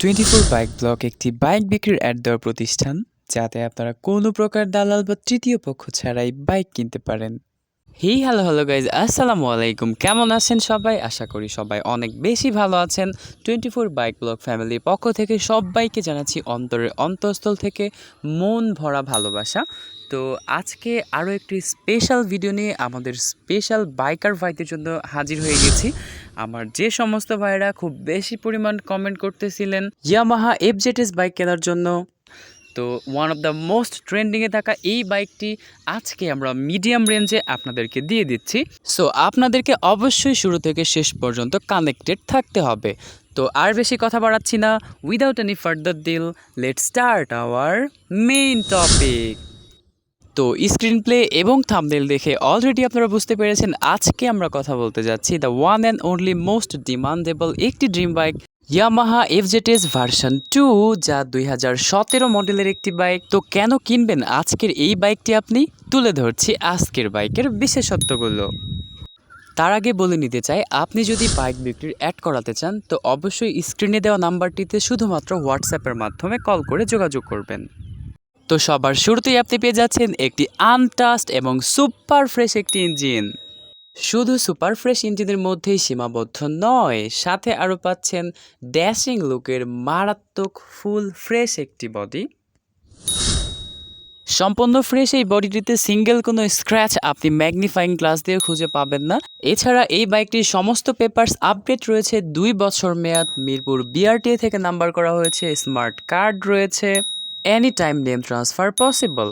Twenty four bike block একটি bike বিক্রির ad দেওয়ার প্রতিষ্ঠান, যাতে আপনারা কোনো প্রকার দালাল বা তৃতীয় পক্ষ ছাড়াই বাইক কিনতে পারেন। হি, হ্যালো হ্যালো গাইজ আসসালামু আলাইকুম। কেমন আছেন সবাই? আশা করি সবাই অনেক বেশি ভালো আছেন। টোয়েন্টি ফোর বাইক ব্লক ফ্যামিলির পক্ষ থেকে সবাইকে জানাচ্ছি অন্তরের অন্তঃস্থল থেকে মন ভরা ভালোবাসা। তো আজকে আরও একটি স্পেশাল ভিডিও নিয়ে আমাদের স্পেশাল বাইকার ভাইদের জন্য হাজির হয়ে গেছি। আমার যে সমস্ত ভাইরা খুব বেশি পরিমাণ কমেন্ট করতেছিলেন ইয়ামাহা এফজেটিস বাইক কেনার জন্য। তো ওয়ান অফ দ্য মোস্ট ট্রেন্ডিংয়ে থাকা এই বাইকটি আজকে আমরা মিডিয়াম রেঞ্জে আপনাদেরকে দিয়ে দিচ্ছি। সো আপনাদেরকে অবশ্যই শুরু থেকে শেষ পর্যন্ত কানেক্টেড থাকতে হবে। তো আর বেশি কথা বাড়াচ্ছি না without any further delay let start our main topic তো স্ক্রিন প্লে এবং থামনেল দেখে অলরেডি আপনারা বুঝতে পেরেছেন, আজকে আমরা কথা বলতে যাচ্ছি the one and only most demandable একটি dream bike Yamaha FZS version two যা দুই হাজার সতেরো মডেলের একটি বাইক তো কেন কিনবেন আজকের এই বাইকটি আপনি? তুলে ধরছি আজকের বাইকের বিশেষত্বগুলো। তার আগে বলে নিতে চাই, আপনি যদি বাইক বিক্রির অ্যাড করাতে চান, তো অবশ্যই স্ক্রিনে দেওয়া নাম্বারটিতে শুধুমাত্র হোয়াটসঅ্যাপের মাধ্যমে কল করে যোগাযোগ করবেন। তো সবার শুরুতেই আপনি পেয়ে যাচ্ছেন একটি আনটাস্ট এবং সুপার ফ্রেশ একটি ইঞ্জিন শুধু সুপার ফ্রেশ ইঞ্জিনের মধ্যেই সীমাবদ্ধ নয়, সাথে আরও পাচ্ছেন ড্যাশিং লুকের মারাত্মক ফুল ফ্রেশ একটি বডি। সম্পূর্ণ ফ্রেশ এই বডিটিতে সিঙ্গেল কোনো স্ক্র্যাচ আপনি ম্যাগনিফাইং গ্লাস দিয়ে খুঁজে পাবেন না। এছাড়া এই বাইকটির সমস্ত পেপার্স আপডেট রয়েছে দুই বছর মেয়াদ মিরপুর বিআরটিএ থেকে নাম্বার করা হয়েছে, স্মার্ট কার্ড রয়েছে, any time name transfer possible.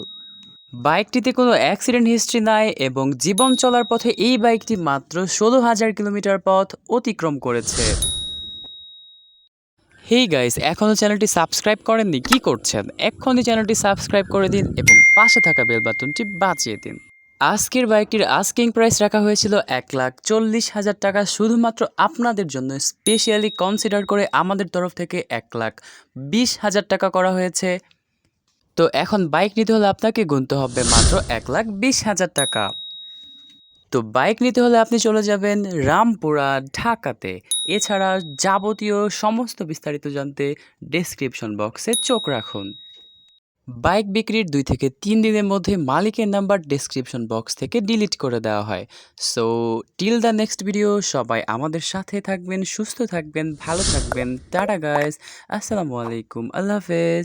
বাইকটিতে কোনো অ্যাক্সিডেন্ট হিস্ট্রি নাই এবং জীবন চলার পথে এই বাইকটি মাত্র ষোলো হাজার কিলোমিটার পথ অতিক্রম করেছে। হেই গাইস এখনও চ্যানেলটি সাবস্ক্রাইব করেননি, কি করছেন? এক্ষুনি চ্যানেলটি সাবস্ক্রাইব করে দিন এবং পাশে থাকা বেল বাটনটি বাঁচিয়ে দিন। আজকের বাইকটির আস্কিং প্রাইস রাখা হয়েছিল এক লাখ চল্লিশ হাজার টাকা, শুধুমাত্র আপনাদের জন্য স্পেশালি কনসিডার করে আমাদের তরফ থেকে এক লাখ বিশ হাজার টাকা করা হয়েছে। তো এখন বাইক নিতে হলে আপনাকে গুনতে হবে মাত্র এক লাখ বিশ হাজার টাকা। তো বাইক নিতে হলে আপনি চলে যাবেন রামপুরা, ঢাকাতে। এছাড়া যাবতীয় সমস্ত বিস্তারিত জানতে ডেসক্রিপশন বক্সে চোখ রাখুন। বাইক বিক্রির দুই থেকে তিন দিনের মধ্যে মালিকের নাম্বার ডেসক্রিপশন বক্স থেকে ডিলিট করে দেওয়া হয়। So till the next video সবাই আমাদের সাথে থাকবেন, সুস্থ থাকবেন, ভালো থাকবেন। টাটা গাইস আসসালামু আলাইকুম, আল্লাহ হাফেজ।